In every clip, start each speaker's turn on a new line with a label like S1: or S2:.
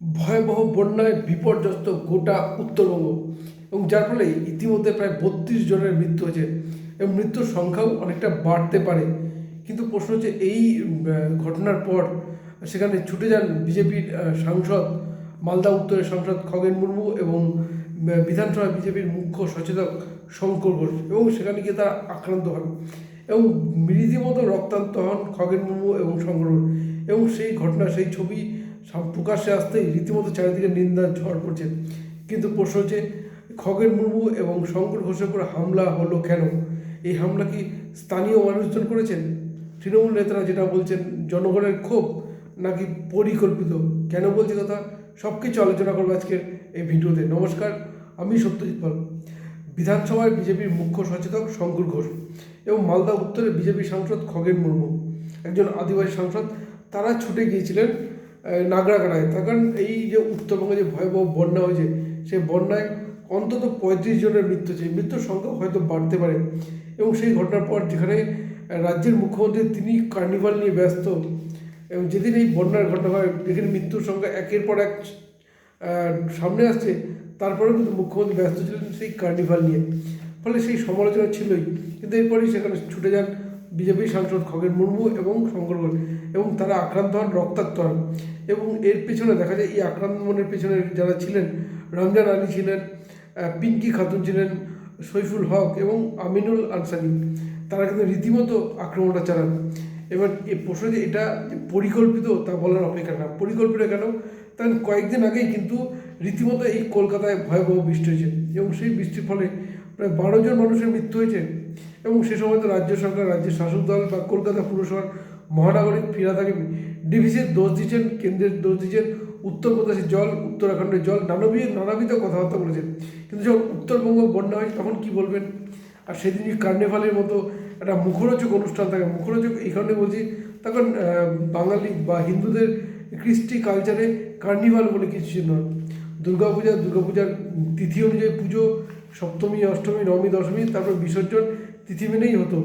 S1: ভয়াবহ বন্যায় বিপর্যস্ত গোটা উত্তরবঙ্গ এবং যার ফলে ইতিমধ্যে প্রায় বত্রিশ জনের মৃত্যু হয়েছে এবং মৃত্যুর সংখ্যাও অনেকটা বাড়তে পারে। কিন্তু প্রশ্ন হচ্ছে, এই ঘটনার পর সেখানে ছুটে যান বিজেপির সাংসদ, মালদা উত্তরের সাংসদ খগেন মুর্মু এবং বিধানসভা বিজেপির মুখ্য সচেতক শঙ্কর ঘোষ এবং সেখানে গিয়ে তারা আক্রান্ত হন এবং রীতিমতো রক্তান্ত হন খগেন মুর্মু এবং শঙ্কর এবং সেই ঘটনা, সেই ছবি সাম- প্রকাশ্যে আসতেই রীতিমতো চারিদিকে নিন্দার ঝড় পড়ছে। কিন্তু প্রশ্ন হচ্ছে, খগেন মুর্মু এবং শঙ্কর ঘোষের উপর হামলা হলো কেন? এই হামলা কি স্থানীয় মানুষজন করেছেন? তৃণমূল নেতারা যেটা বলছেন, জনগণের ক্ষোভ নাকি পরিকল্পিত? কেন বলছে কথা? সব কিছু আলোচনা করব আজকের এই ভিডিওতে। নমস্কার, আমি সত্যজিৎ পাল। বিধানসভায় বিজেপির মুখ্য সচেতক শঙ্কর ঘোষ এবং মালদা উত্তরে বিজেপি সাংসদ খগেন মুর্মু। একজন আদিবাসী সাংসদ, তারা ছুটে গিয়েছিলেন নাগরাকাটায় তার কারণ এই যে উত্তরবঙ্গে যে ভয়াবহ বন্যা হয়েছে, সেই বন্যায় অন্তত পঁয়ত্রিশ জনের মৃত্যু হয়েছে। মৃত্যুর সংখ্যা হয়তো বাড়তে পারে। এবং সেই ঘটনার পর যেখানে রাজ্যের মুখ্যমন্ত্রী তিনি কার্নিভাল নিয়ে ব্যস্ত, এবং যেদিন এই বন্যার ঘটনা হয়, যেখানে মৃত্যুর সংখ্যা একের পর এক সামনে আসছে, তারপরেও কিন্তু মুখ্যমন্ত্রী ব্যস্ত ছিলেন সেই কার্নিভাল নিয়ে। ফলে সেই সমালোচনা ছিলই। কিন্তু এরপরেই সেখানে ছুটে যান বিজেপি সাংসদ খগেন মুর্মু এবং শঙ্কর এবং তারা আক্রান্ত হন, রক্তাক্ত হন। এবং এর পেছনে দেখা যায়, এই আক্রমণের পেছনে যারা ছিলেন, রমজান আলী ছিলেন পিঙ্কি খাতুন ছিলেন, সৈফুল হক এবং আমিনুল আনসারি। তারা কিন্তু রীতিমতো আক্রমণটা চালান। এবার এ প্রশ্ন যে এটা পরিকল্পিত তা বলার অপেক্ষা না পরিকল্পিত কেন? কারণ কয়েকদিন আগেই কিন্তু রীতিমতো এই কলকাতায় ভয়াবহ বৃষ্টি হয়েছে এবং সেই বৃষ্টির ফলে প্রায় বারো জন মানুষের মৃত্যু হয়েছে। এবং সে সময় তো রাজ্য সরকার, রাজ্যের শাসক দল বা কলকাতা পুরসভার মহানগরিক ফিরাদ হাকিম ডিভিসির দোষ দিচ্ছেন, কেন্দ্রের দোষ দিচ্ছেন, উত্তরপ্রদেশের জল, উত্তরাখণ্ডের জল, নানাবিধ নানাবিধ কথাবার্তা বলেছেন। কিন্তু যখন উত্তরবঙ্গ বন্যা হয়, তখন কি বলবেন? আর সেদিনই কার্নিভালের মতো একটা মুখরোচক অনুষ্ঠান থাকে। মুখরোচক এই কারণে বলছি, তখন বাঙালি বা হিন্দুদের কৃষ্টি কালচারে কার্নিভাল বলে কিছু ছিল না। দুর্গাপূজা, দুর্গাপূজার তিথি অনুযায়ী পুজো, সপ্তমী, অষ্টমী, নবমী, দশমী, তারপর বিসর্জন তিথি মেনেই হতো।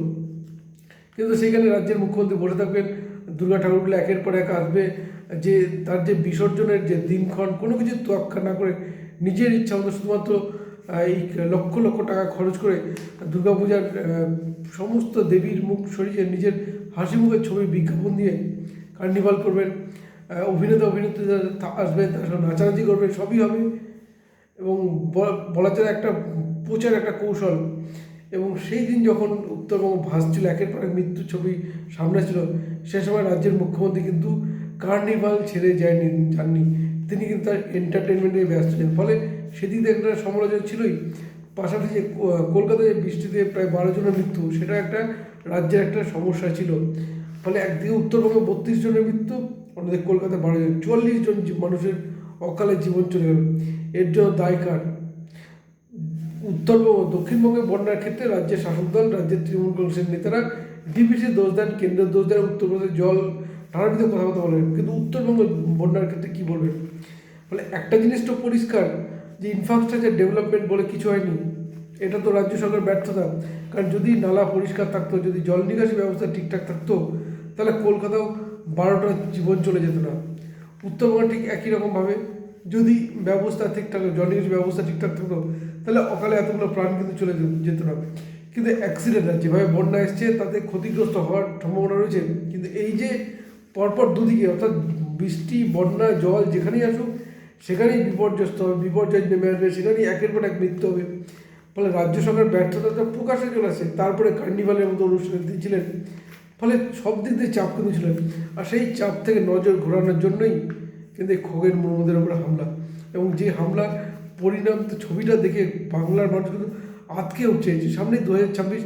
S1: কিন্তু সেইখানে রাজ্যের মুখ্যমন্ত্রী বসে থাকবেন, দুর্গা ঠাকুরগুলো একের পর এক আসবে, যে তার যে বিসর্জনের যে দিনক্ষণ, কোনো কিছু তোয়াক্কা না করে নিজের ইচ্ছা মতো শুধুমাত্র এই লক্ষ লক্ষ টাকা খরচ করে দুর্গাপূজার সমস্ত দেবীর মুখ সরিয়ে নিজের হাসি মুখের ছবি বিজ্ঞাপন দিয়ে কার্নিভাল করবেন। অভিনেতা অভিনেত্রীরা আসবেন, তার সঙ্গে নাচানাচি করবেন, সবই হবে। এবং বলা যায় একটা প্রচার, একটা কৌশল। এবং সেই দিন যখন উত্তরবঙ্গ ভাসছিল, একের পর এক মৃত্যু ছবি সামনে ছিল সে সময় রাজ্যের মুখ্যমন্ত্রী কিন্তু কার্নিভাল ছেড়ে যায়নি, যাননি। তিনি কিন্তু তার এন্টারটেনমেন্টে ব্যস্ত ছিলেন। ফলে সেদিন একটা সমালোচনা ছিলই। পাশাপাশি যে কলকাতায় বৃষ্টিতে প্রায় বারো জনের মৃত্যু, সেটা একটা রাজ্যের একটা সমস্যা ছিল। ফলে একদিকে উত্তরবঙ্গে বত্রিশ জনের মৃত্যু, অন্যদিকে কলকাতায় বারো জন, চুয়াল্লিশ জন মানুষের অকালে জীবন চলে গেল। এর জন্য দায় কার? উত্তরবঙ্গ দক্ষিণবঙ্গে বন্যার ক্ষেত্রে রাজ্যের শাসক দল, রাজ্যের তৃণমূল কংগ্রেসের নেতারা ডিবিসি দোষ দেন কেন্দ্রের দোষ দেন উত্তরপ্রদেশের জল নানাবিধ কথাবার্তা বলেন। কিন্তু উত্তরবঙ্গ বন্যার ক্ষেত্রে কী বলবেন? ফলে একটা জিনিস তো পরিষ্কার যে ইনফ্রাস্ট্রাকচার ডেভেলপমেন্ট বলে কিছু হয়নি, এটা তো রাজ্য সরকার ব্যর্থতা। কারণ যদি নালা পরিষ্কার থাকতো, যদি জল নিকাশি ব্যবস্থা ঠিকঠাক থাকতো, তাহলে কলকাতাও বারোটা জীবন চলে যেত না। উত্তরবঙ্গ ঠিক একই রকমভাবে যদি ব্যবস্থা ঠিকঠাক জল নিকাশি ব্যবস্থা ঠিকঠাক থাকতো, তাহলে অকালে এতগুলো প্রাণ কিন্তু চলে যেত- না। কিন্তু অ্যাক্সিডেন্ট আর যেভাবে বন্যা এসছে, তাতে ক্ষতিগ্রস্ত হওয়ার সম্ভাবনা রয়েছে। কিন্তু এই যে পরপর দুদিকে, অর্থাৎ বৃষ্টি, বন্যা, জল যেখানেই আসুক, সেখানেই বিপর্যস্ত হবে, বিপর্যয় নেমে আসবে, সেখানেই একের পর এক মৃত্যু হবে। ফলে রাজ্য সরকার ব্যর্থতাটা প্রকাশে চলে আসে। তারপরে কার্নিভালের মতো অনুষ্ঠানে দিয়েছিলেন ফলে সব দিক দিয়ে চাপ কিন্তু ছিলেন আর সেই চাপ থেকে নজর ঘোরানোর জন্যই কিন্তু এই খগেন মুর্মুদের উপরে হামলা। এবং যে হামলার পরিণাম, ছবিটা দেখে বাংলার মানুষ কিন্তু আতকে উঠছে। যে সামনে দু হাজার ছাব্বিশ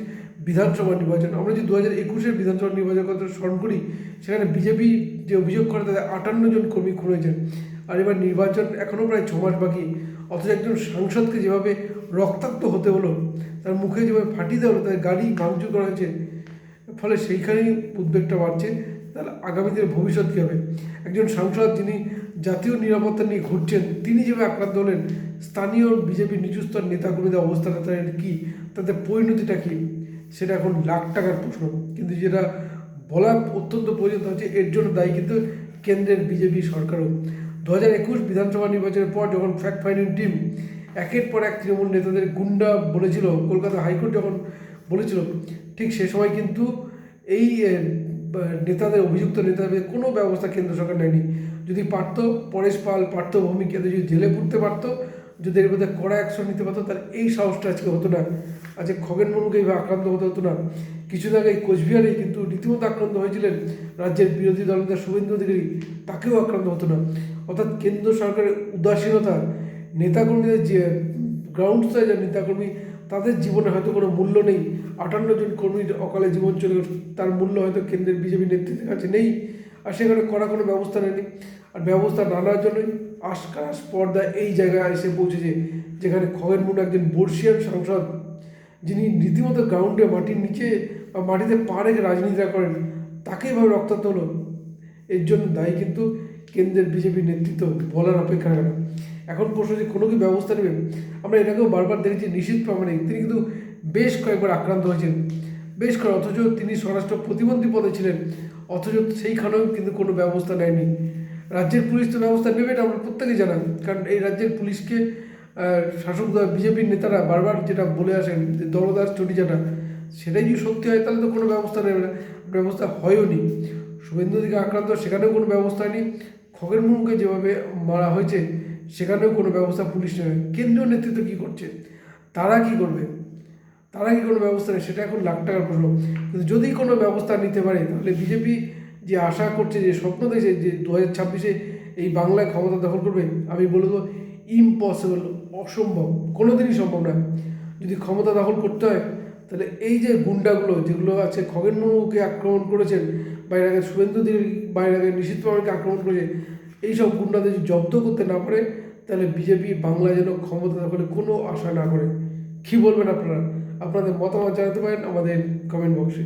S1: বিধানসভা নির্বাচন, আমরা যে দু হাজার একুশের বিধানসভা নির্বাচনের কথা স্মরণ করি, সেখানে বিজেপি যে অভিযোগ করে তাদের আটান্ন জন কর্মী খুন হয়েছে আর এবার নির্বাচন এখনও প্রায় ছ মাস বাকি, অথচ একজন সাংসদকে যেভাবে রক্তাক্ত হতে হলো, তার মুখে যেভাবে ফাটিয়ে দেওয়া হলো, তার গাড়ি ভাঙচুর করা হয়েছে, ফলে সেইখানেই উদ্বেগটা বাড়ছে। তাহলে আগামী দিনের ভবিষ্যৎ কী হবে? একজন সাংসদ যিনি জাতীয় নিরাপত্তা নিয়ে ঘুরছেন, তিনি যেভাবে আক্রান্ত হলেন, স্থানীয় বিজেপি নিচুস্তর নেতাকর্মীদের অবস্থাটা তাদের কী? তাদের পরিণতিটা কী? সেটা এখন লাখ টাকার প্রশ্ন। কিন্তু যেটা বলা অত্যন্ত প্রয়োজন হচ্ছে এর জন্য দায়ী কিন্তু কেন্দ্রের বিজেপি সরকারও। দু হাজার একুশ বিধানসভা নির্বাচনের পর যখন ফ্যাক্ট ফাইন্ডিং টিম একের পর এক তৃণমূল নেতাদের গুন্ডা বলেছিল, কলকাতা হাইকোর্ট যখন বলেছিল, ঠিক সে সময় কিন্তু এই নেতাদের, অভিযুক্ত নেতাদের কোনো ব্যবস্থা কেন্দ্র সরকার নেয়নি। যদি পারতো, পরেশ পাল পার্থ ভৌমিক যদি জেলে পুরতে পারতো, যদি এর মধ্যে কড়া অ্যাকশন নিতে পারতো তার এই সাহসটা আজকে হতো না। আজকে খগেন মুর্মুকে এইভাবে আক্রান্ত হতে হতো না। কিছুদিন আগে কোচবিহারে কিন্তু রীতিমতো আক্রান্ত হয়েছিলেন রাজ্যের বিরোধী দলনেতা শুভেন্দু অধিকারী। তাকেও আক্রান্ত হতো না। অর্থাৎ কেন্দ্র সরকারের উদাসীনতা, নেতাকর্মীদের যে গ্রাউন্ড স্তরে যে নেতাকর্মী, তাদের জীবনে হয়তো কোনো মূল্য নেই। আটান্ন জন কর্মীর অকালে জীবন চলে তার মূল্য হয়তো কেন্দ্রের বিজেপি নেতৃত্বের কাছে নেই। আর সেখানে করা কোনো ব্যবস্থা নেয়নি। আর ব্যবস্থা না নেওয়ার জন্যই আশকাশ পর্দা এই জায়গায় এসে পৌঁছেছে যেখানে খগেন মুন্ডা একজন বর্ষিয়ান সাংসদ, যিনি রীতিমতো গ্রাউন্ডে মাটির নিচে বা মাটিতে পা রেখে রাজনীতিটা করেন তাকে এভাবে রক্তাক্ত হলো। এর জন্য দায়ী কিন্তু কেন্দ্রের বিজেপি নেতৃত্ব বলার অপেক্ষা রাখে না এখন প্রশ্ন যে কোনো কি ব্যবস্থা নেবে? আমরা এটাকেও বারবার দেখেছি নিশীত প্রামাণিক তিনি কিন্তু বেশ কয়েকবার আক্রান্ত হয়েছেন। বেশ কয়েক অথচ তিনি স্বরাষ্ট্র প্রতিমন্ত্রী পদে ছিলেন। অথচ সেইখানেও কিন্তু কোনো ব্যবস্থা নেয়নি। রাজ্যের পুলিশ তো ব্যবস্থা নেবে এটা আমরা প্রত্যেকেই জানান কারণ এই রাজ্যের পুলিশকে শাসক দল, বিজেপির নেতারা বারবার যেটা বলে আসেন যে দলদাস চটিচাটা, সেটাই যদি সত্যি হয় তাহলে তো কোনো ব্যবস্থা নেবে না, ব্যবস্থা হয়ও নি। শুভেন্দু দিকে আক্রান্ত, সেখানেও কোনো ব্যবস্থা নেই খগেন মুর্মুকে যেভাবে মারা হয়েছে, সেখানেও কোনো ব্যবস্থা পুলিশ নেবে কেন্দ্রীয় নেতৃত্ব কী করছে? তারা কি করবে? তারা কি কোনো ব্যবস্থা নেই সেটা এখন লাখ টাকার প্রশ্ন। কিন্তু যদি কোনো ব্যবস্থা নিতে পারে, তাহলে বিজেপি যে আশা করছে, যে স্বপ্ন দেখছে, যে দু হাজার ছাব্বিশে এই বাংলায় ক্ষমতা দখল করবে, আমি বলব ইম্পসিবল অসম্ভব, কোনোদিনই সম্ভব না। যদি ক্ষমতা দখল করতে হয়, তাহলে এই যে গুন্ডাগুলো, যেগুলো আছে, খগেন মুর্মুকে আক্রমণ করেছেন, বাইরে আগে শুভেন্দু দির বাইরে আগে নিষিদ্ধ পাওয়ারকে আক্রমণ করেছে, এইসব গুন্ডাদের যদি জব্দ করতে না পারে, তাহলে বিজেপি বাংলা যেন ক্ষমতা দখলে কোনো আশা না করে। কী বলবেন আপনারা? আপনাদের মতামত জানাতে পারেন আমাদের কমেন্ট বক্সে